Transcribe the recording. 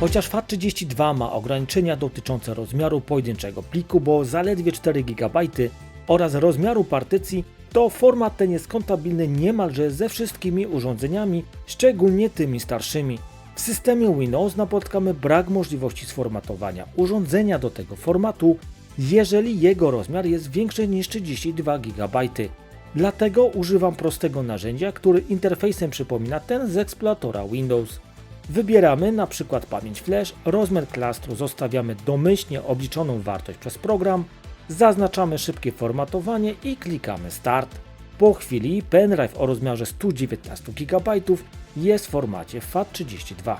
Chociaż FAT32 ma ograniczenia dotyczące rozmiaru pojedynczego pliku, bo zaledwie 4 GB oraz rozmiaru partycji, to format ten jest kompatybilny niemalże ze wszystkimi urządzeniami, szczególnie tymi starszymi. W systemie Windows napotkamy brak możliwości sformatowania urządzenia do tego formatu, jeżeli jego rozmiar jest większy niż 32 GB. Dlatego używam prostego narzędzia, który interfejsem przypomina ten z eksploratora Windows. Wybieramy na przykład pamięć flash, rozmiar klastru zostawiamy domyślnie obliczoną wartość przez program, zaznaczamy szybkie formatowanie i klikamy Start. Po chwili pendrive o rozmiarze 119 GB jest w formacie FAT32.